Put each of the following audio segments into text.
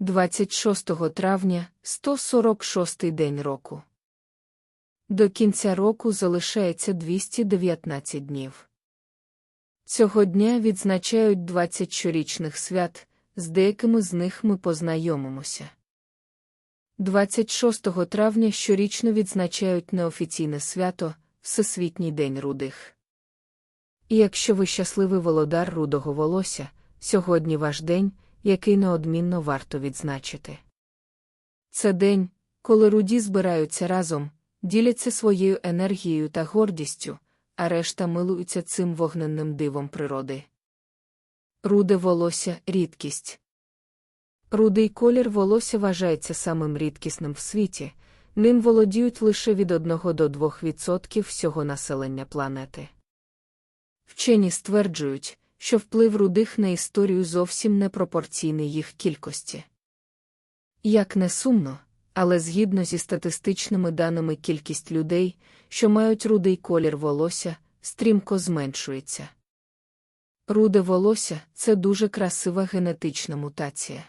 26 травня 146 день року. До кінця року залишається 219 днів. Цього дня відзначають 20 щорічних свят, з деякими з них ми познайомимося. 26 травня щорічно відзначають неофіційне свято Всесвітній день рудих. І якщо ви щасливий володар рудого волосся, сьогодні ваш день, який неодмінно варто відзначити. Це день, коли руді збираються разом, діляться своєю енергією та гордістю, а решта милуються цим вогненним дивом природи. Руде волосся рідкість. Рудий колір волосся вважається самим рідкісним в світі, ним володіють лише від 1 до 2% всього населення планети. Вчені стверджують, що вплив рудих на історію зовсім не пропорційний їх кількості. Як не сумно, але згідно зі статистичними даними кількість людей, що мають рудий колір волосся, стрімко зменшується. Руде волосся це дуже красива генетична мутація.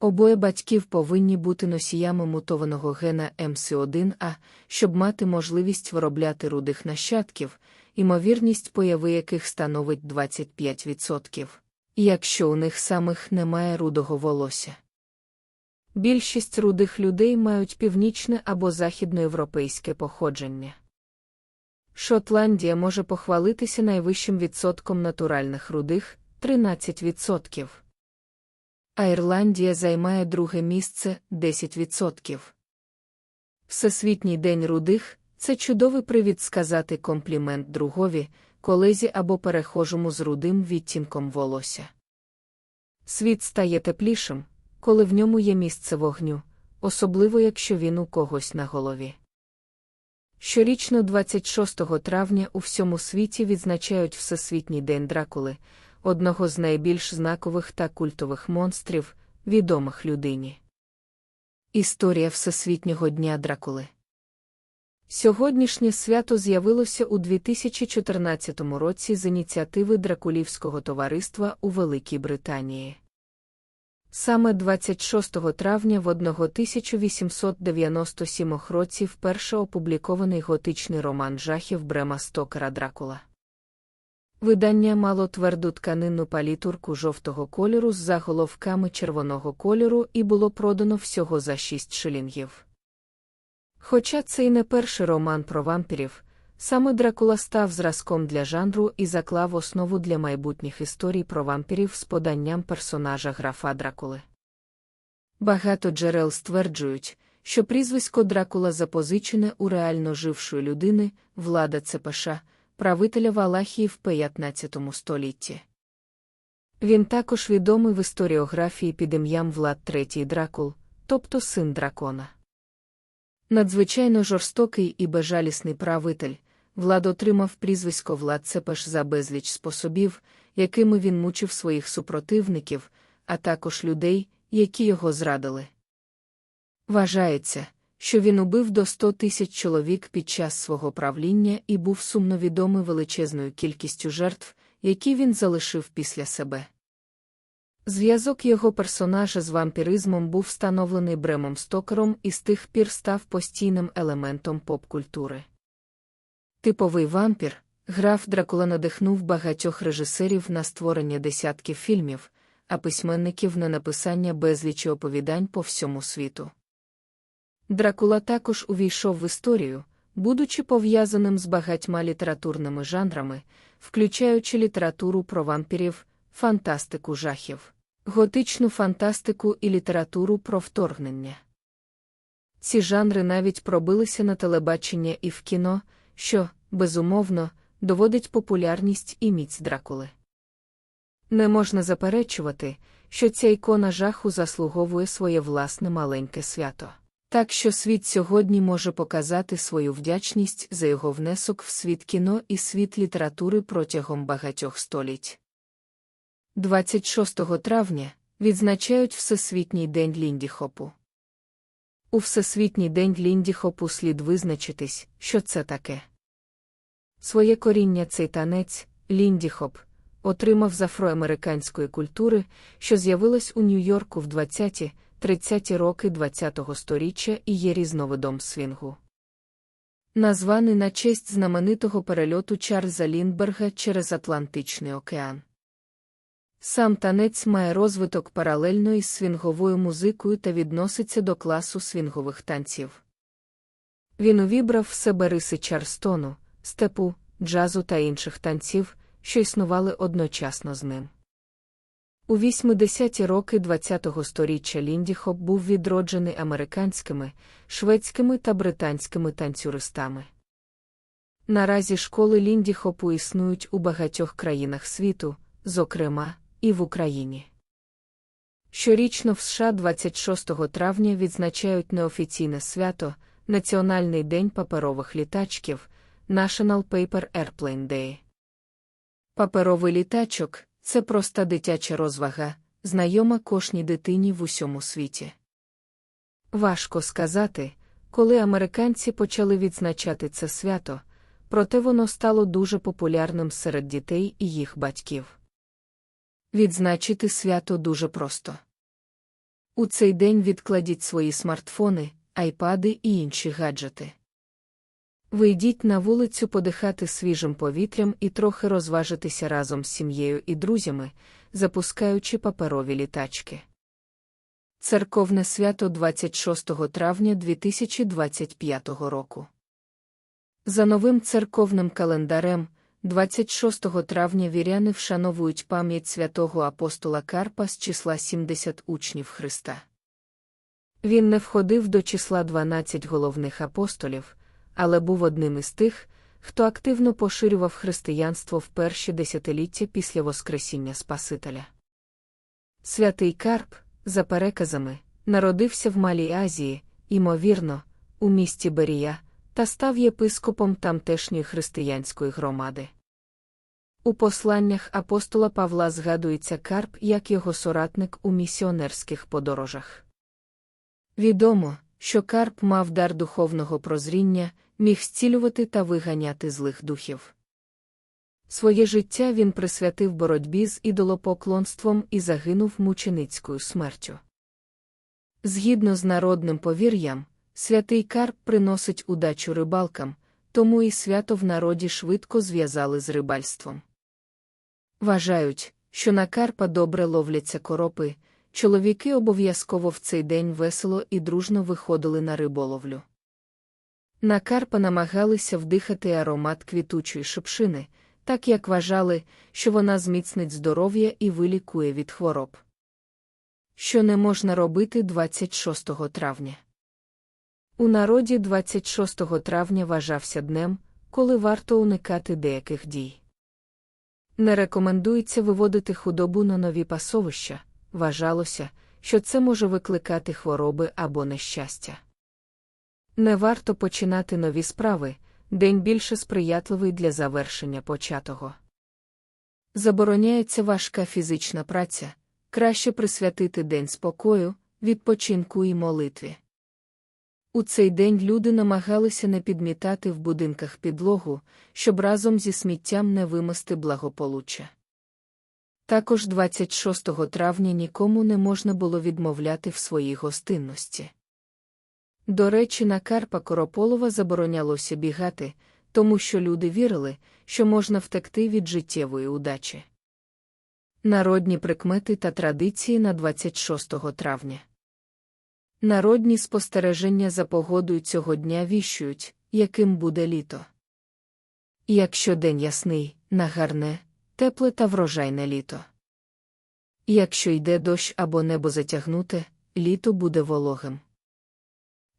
Обоє батьків повинні бути носіями мутованого гена МС1А, щоб мати можливість виробляти рудих нащадків, імовірність появи яких становить 25%, якщо у них самих немає рудого волосся. Більшість рудих людей мають північне або західноєвропейське походження. Шотландія може похвалитися найвищим відсотком натуральних рудих 13%. А Ірландія займає друге місце 10%. Всесвітній день рудих це чудовий привід сказати комплімент другові, колезі або перехожому з рудим відтінком волосся. Світ стає теплішим, коли в ньому є місце вогню, особливо якщо він у когось на голові. Щорічно 26 травня у всьому світі відзначають Всесвітній день дракули, одного з найбільш знакових та культових монстрів, відомих людині. Історія Всесвітнього дня дракули. Сьогоднішнє свято з'явилося у 2014 році з ініціативи Дракулівського товариства у Великій Британії. Саме 26 травня в 1897 році вперше опублікований готичний роман жахів Брема Стокера Дракула. Видання мало тверду тканинну палітурку жовтого кольору з заголовками червоного кольору і було продано всього за 6 шилінгів. Хоча це й не перший роман про вампірів, саме Дракула став зразком для жанру і заклав основу для майбутніх історій про вампірів з поданням персонажа графа Дракули. Багато джерел стверджують, що прізвисько Дракула запозичене у реально жившої людини, влада Цепаша, правителя Валахії в 15 столітті. Він також відомий в історіографії під ім'ям Влад III Дракул, тобто син дракона. Надзвичайно жорстокий і безжалісний правитель, Влад отримав прізвисько Влад Цепеш за безліч способів, якими він мучив своїх супротивників, а також людей, які його зрадили. Вважається, що він убив до 100 тисяч чоловік під час свого правління і був сумно відомий величезною кількістю жертв, які він залишив після себе. Зв'язок його персонажа з вампіризмом був встановлений Бремом Стокером і з тих пір став постійним елементом поп-культури. Типовий вампір, граф Дракула надихнув багатьох режисерів на створення десятків фільмів, а письменників на написання безлічі оповідань по всьому світу. Дракула також увійшов в історію, будучи пов'язаним з багатьма літературними жанрами, включаючи літературу про вампірів фантастику жахів, готичну фантастику і літературу про вторгнення. Ці жанри навіть пробилися на телебачення і в кіно, що, безумовно, доводить популярність і міць дракули. Не можна заперечувати, що ця ікона жаху заслуговує своє власне маленьке свято. Так що світ сьогодні може показати свою вдячність за його внесок в світ кіно і світ літератури протягом багатьох століть. 26 травня відзначають Всесвітній день Ліндіхопу. У Всесвітній день Ліндіхопу слід визначитись, що це таке. Своє коріння цей танець, Ліндіхоп, отримав з афроамериканської культури, що з'явилась у Нью-Йорку в 20-ті, 30-ті роки ХХ століття і є різновидом свінгу. Названий на честь знаменитого перельоту Чарльза Ліндберга через Атлантичний океан. Сам танець має розвиток паралельно із свінговою музикою та відноситься до класу свінгових танців. Він увібрав в себе риси Чарстону, степу, джазу та інших танців, що існували одночасно з ним. У 80-ті роки ХХ століття Ліндіхоп був відроджений американськими, шведськими та британськими танцюристами. Наразі школи Ліндіхопу існують у багатьох країнах світу, зокрема, і в Україні. Щорічно в США 26 травня відзначають неофіційне свято, Національний день паперових літачків National Paper Airplane Day. Паперовий літачок це проста дитяча розвага, знайома кожній дитині в усьому світі. Важко сказати, коли американці почали відзначати це свято, проте воно стало дуже популярним серед дітей і їх батьків. Відзначити свято дуже просто. У цей день відкладіть свої смартфони, айпади і інші гаджети. Вийдіть на вулицю подихати свіжим повітрям і трохи розважитися разом з сім'єю і друзями, запускаючи паперові літачки. Церковне свято 26 травня 2025 року. За новим церковним календарем, 26 травня віряни вшановують пам'ять святого апостола Карпа з числа 70 учнів Христа. Він не входив до числа 12 головних апостолів але був одним із тих, хто активно поширював християнство в перші десятиліття після Воскресіння Спасителя. Святий Карп, за переказами, народився в Малій Азії, ймовірно, у місті Берія, та став єпископом тамтешньої християнської громади. У посланнях апостола Павла згадується Карп як його соратник у місіонерських подорожах. Відомо, що Карп мав дар духовного прозріння, міг зцілювати та виганяти злих духів. Своє життя він присвятив боротьбі з ідолопоклонством і загинув мученицькою смертю. Згідно з народним повір'ям, святий Карп приносить удачу рибалкам, тому і свято в народі швидко зв'язали з рибальством. Вважають, що на Карпа добре ловляться коропи, чоловіки обов'язково в цей день весело і дружно виходили на риболовлю. На Карпа намагалися вдихати аромат квітучої шипшини, так як вважали, що вона зміцнить здоров'я і вилікує від хвороб. Що не можна робити 26 травня. У народі 26 травня вважався днем, коли варто уникати деяких дій. Не рекомендується виводити худобу на нові пасовища, вважалося, що це може викликати хвороби або нещастя. Не варто починати нові справи, день більше сприятливий для завершення початого. Забороняється важка фізична праця, краще присвятити день спокою, відпочинку і молитві. У цей день люди намагалися не підмітати в будинках підлогу, щоб разом зі сміттям не вимести благополуччя. Також 26 травня нікому не можна було відмовляти в своїй гостинності. До речі, на Карпа Корополова заборонялося бігати, тому що люди вірили, що можна втекти від життєвої удачі. Народні прикмети та традиції на 26 травня. Народні спостереження за погодою цього дня віщують, яким буде літо. Якщо день ясний, нагарне, тепле та врожайне літо. Якщо йде дощ або небо затягнуте, літо буде вологим.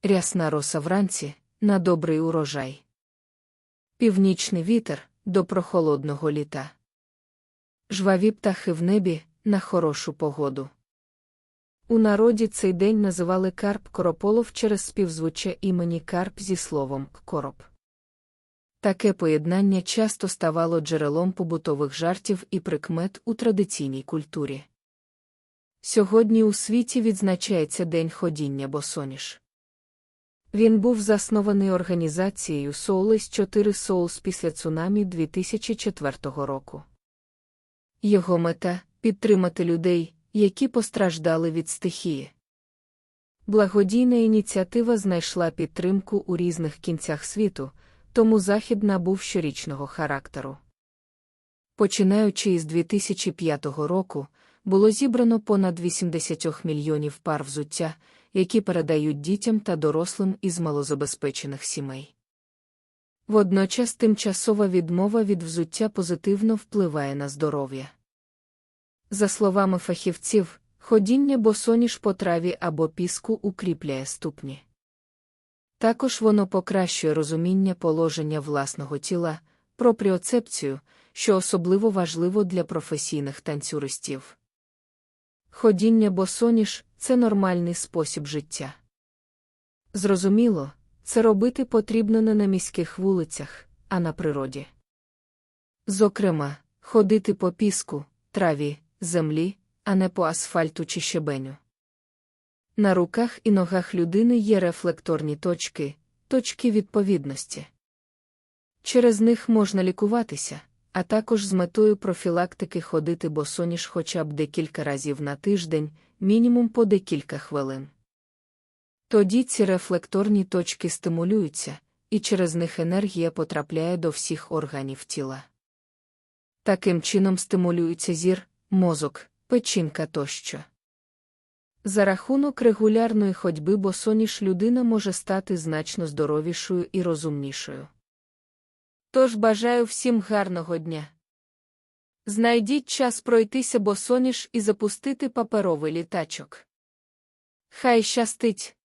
Рясна роса вранці на добрий урожай. Північний вітер до прохолодного літа. Жваві птахи в небі на хорошу погоду. У народі цей день називали Карп Корополов через співзвуччя імені Карп зі словом короб. Таке поєднання часто ставало джерелом побутових жартів і прикмет у традиційній культурі. Сьогодні у світі відзначається День ходіння босоніж. Він був заснований організацією Souls 4 Souls після цунамі 2004 року. Його мета підтримати людей, які постраждали від стихії. Благодійна ініціатива знайшла підтримку у різних кінцях світу, тому захід набув щорічного характеру. Починаючи із 2005 року, було зібрано понад 80 мільйонів пар взуття, які передають дітям та дорослим із малозабезпечених сімей. Водночас тимчасова відмова від взуття позитивно впливає на здоров'я. За словами фахівців, ходіння босоніж по траві або піску укріпляє ступні. Також воно покращує розуміння положення власного тіла, пропріоцепцію, що особливо важливо для професійних танцюристів. Ходіння босоніж це нормальний спосіб життя. Зрозуміло, це робити потрібно не на міських вулицях, а на природі. Зокрема, ходити по піску, траві, землі, а не по асфальту чи щебеню. На руках і ногах людини є рефлекторні точки, точки відповідності. Через них можна лікуватися, а також з метою профілактики ходити босоніж хоча б декілька разів на тиждень, мінімум по декілька хвилин. Тоді ці рефлекторні точки стимулюються, і через них енергія потрапляє до всіх органів тіла. Таким чином стимулюється зір, мозок, печінка тощо. За рахунок регулярної ходьби босоніж людина може стати значно здоровішою і розумнішою. Тож бажаю всім гарного дня. Знайдіть час пройтися босоніж і запустити паперовий літачок. Хай щастить!